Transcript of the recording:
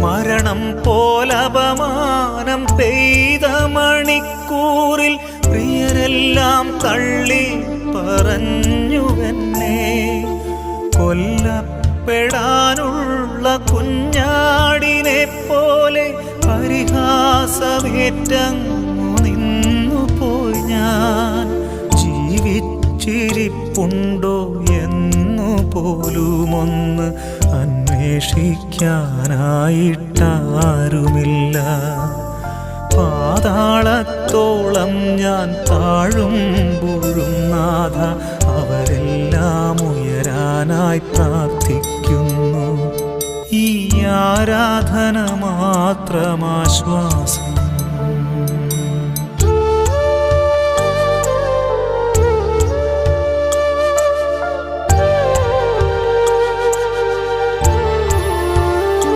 മരണം പോലപമാനം പെയ്ത മണിക്കൂറിൽ പ്രിയരെല്ലാം തള്ളി പറഞ്ഞു പറഞ്ഞുവെന്നെ കൊല്ലപ്പെടാനുള്ള കുഞ്ഞാടിനെ പോലെ പരിഹാസമേറ്റങ്ങു നിന്നു പോയി ഞാൻ. ജീവിച്ചിരിപ്പുണ്ടോ എന്നു പോലുമൊന്ന് അന്വേഷിക്കാനായിട്ടാരുമില്ല. പാതാളത്തോളം ഞാൻ താഴുമ്പോഴും നാഥ അവരെല്ലാം ഉയരാനായി പ്രാർത്ഥിക്കുന്നു. ഈ ആരാധന മാത്രമാശ്വാസം